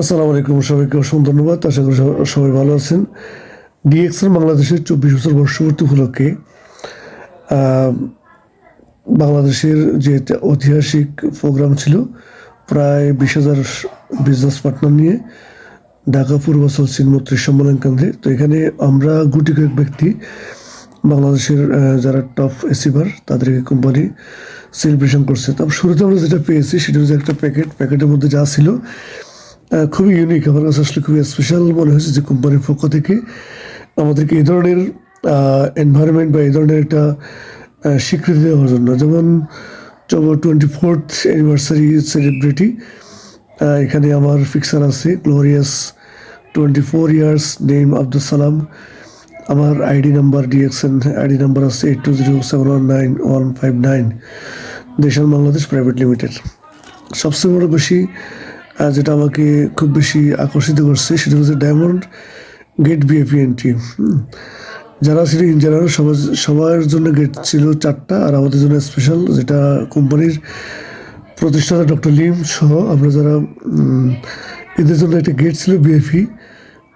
আসসালামু আলাইকুম, সবাইকে অসংখ্য ধন্যবাদ। আশা করি সবাই- ভালো আছেন। ডিএক্সএল বাংলাদেশের চব্বিশ বছর বর্ষপূর্তি উপলক্ষে বাংলাদেশের যে ঐতিহাসিক প্রোগ্রাম ছিল, প্রায় বিশ হাজার বিজনেস পার্টনার নিয়ে ঢাকা পূর্বাচল চিনমত্রী সম্মেলন কেন্দ্রে। তো এখানে আমরা গুটি কয়েক ব্যক্তি, বাংলাদেশের যারা টপ এসিভার তাদেরকে কোম্পানি সেলিব্রেশন করছে। তবে শুরুতে আমরা যেটা পেয়েছি, সেটা হচ্ছে একটা প্যাকেট প্যাকেটের মধ্যে যা ছিল খুবই ইউনিক আমার কাছে আসলে খুবই স্পেশাল মনে হয়েছে যে কোম্পানির পক্ষ থেকে। আমাদেরকে এই ধরনের এনভায়রনমেন্ট বা এই ধরনের একটা স্বীকৃতি দেওয়ার জন্য। যেমন টোয়েন্টি ফোর্থ অ্যানিভার্সারি সেলিব্রিটি এখানে আমার ফিক্সার আছে glorious twenty four years name Abdul Salam আমার ID number DXN ID number আছে eight two zero seven one nine one five nine দেশান Bangladesh private limited সবচেয়ে বড় বেশি যেটা আমাকে খুব বেশি আকর্ষিত করছে, সেটা হচ্ছে ডায়মন্ড গেট বিএপি এন্ট্রি যারা ছিল ইঞ্জিনিয়ার সবার সবার জন্য গেট ছিল চারটা, আর আমাদের জন্য স্পেশাল যেটা কোম্পানির প্রতিষ্ঠাতা ডক্টর লিম সহ আমরা যারা এদের জন্য একটা গেট ছিল বিএফি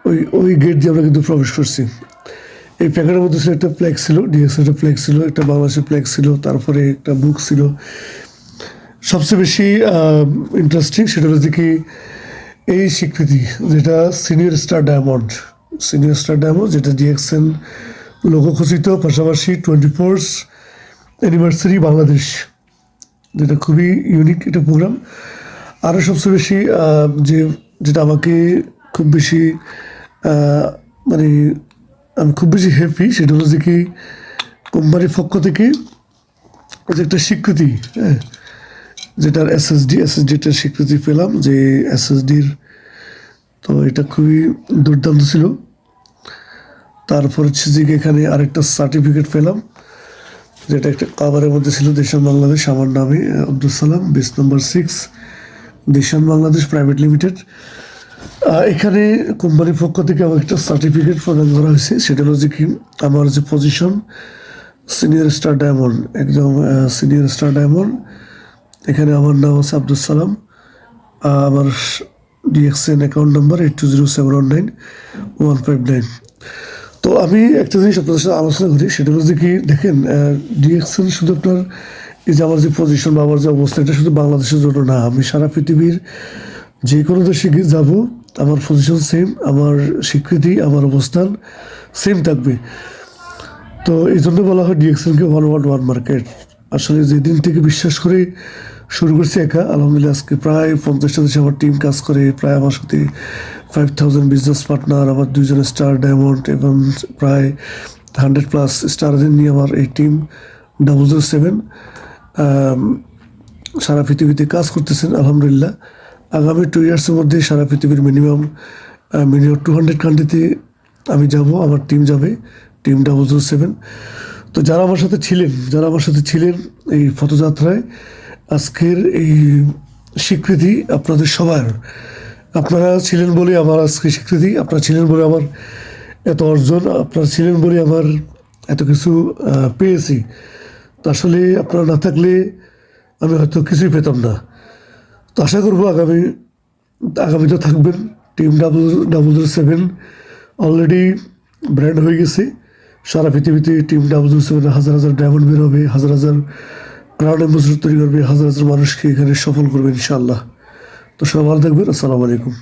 ওই ওই গেট দিয়ে আমরা কিন্তু প্রবেশ করছি। এই প্যাকেটের মধ্যে ছিল একটা ফ্ল্যাগ ছিল ডিএক্স একটা ফ্ল্যাগ ছিল, একটা বাংলাদেশের ফ্ল্যাগ ছিল, তারপরে একটা বুক ছিল। সবচেয়ে বেশি ইন্টারেস্টিং সেটা হচ্ছে কি এই স্বীকৃতি যেটা senior star diamond senior star diamond যেটা ডিএক্সএন লোগো খচিত পাশাপাশি টোয়েন্টি ফোর্স অ্যানিভার্সারি বাংলাদেশ, যেটা খুবই ইউনিক একটা প্রোগ্রাম আরও সবচেয়ে বেশি যে, যেটা আমাকে খুব বেশি মানে আমি খুব বেশি হ্যাপি সেটা যে কি কোম্পানির পক্ষ থেকে একটা স্বীকৃতি হ্যাঁ যেটার এসএসডি এসএসডিটার স্বীকৃতি পেলাম যে এসএসডির তো এটা খুবই দুর্দান্ত ছিল। তারপর হচ্ছে যে এখানে আরেকটা সার্টিফিকেট পেলাম, যেটা একটা কাভারের মধ্যে ছিল দেশান বাংলাদেশ, আমার নামে Abdul Salam base number six দেশান Bangladesh private limited এখানে কোম্পানির পক্ষ থেকে আমার একটা সার্টিফিকেট প্রদান করা হয়েছে, সেটা হলো যে কি, আমার যে পজিশন সিনিয়র স্টার ডায়মন্ড একদম সিনিয়র স্টার ডায়মন্ড এখানে আমার নাম আছে আব্দুল সালাম আমার DXN account number eight two zero seven one nine one five nine তো আমি একটা জিনিস আপনাদের সাথে আলোচনা করি, সেটা হচ্ছে কি, দেখেন ডিএক্সএন শুধু আপনার এই যে আমার যে পজিশন বা আমার যে অবস্থা, এটা শুধু বাংলাদেশের জন্য না, আমি সারা পৃথিবীর যে কোনো দেশে গিয়ে যাব, আমার পজিশন সেম আমার স্বীকৃতি, আমার অবস্থান সেম থাকবে। তো এই জন্য বলা হয় ডিএক্সএনকে ওয়ান ওয়ার্ল্ড ওয়ান মার্কেট আসলে যেদিন থেকে বিশ্বাস করে শুরু করছি একা, আলহামদুলিল্লাহ আজকে প্রায় পঞ্চাশটা দেশে আমার টিম কাজ করে, প্রায় আমার সাথে ফাইভ থাউজেন্ড বিজনেস পার্টনার আমার দুইজন স্টার ডায়মন্ড এবং প্রায় হান্ড্রেড প্লাস স্টারদের নিয়ে আমার এই টিম ডাবল জিরো সেভেন সারা পৃথিবীতে কাজ করতেছেন, আলহামদুলিল্লাহ। আগামী টু ইয়ার্সের মধ্যে সারা পৃথিবীর মিনিমাম মিনিমাম টু হান্ড্রেড কান্ট্রিতে আমি যাব, আমার টিম যাবে টিম ডাবল জিরো সেভেন তো যারা আমার সাথে ছিলেন, যারা আমার সাথে ছিলেন এই পথযাত্রায়, আজকের এই স্বীকৃতি আপনাদের সবার। আপনারা ছিলেন বলে আমার আজকে স্বীকৃতি, আপনারা ছিলেন বলে আমার এত অর্জন, আপনারা ছিলেন বলে আমার এত কিছু পেয়েছি। তো আসলে আপনারা না থাকলে আমি হয়তো কিছুই পেতাম না। তো আশা করব আগামী, আগামীতে থাকবেন, team double double zero seven already brand হয়ে গেছে। সারা পৃথিবীতে টিম ডাবল সেভেন হাজার হাজার ডায়মন্ড বের হবে হাজার হাজার ক্রাউড অ্যাম্বাসেডর তৈরি করবে, হাজার হাজার মানুষকে এখানে সফল করবে ইনশাআল্লাহ। তো সবাই ভালো থাকবেন, আসসালামু আলাইকুম।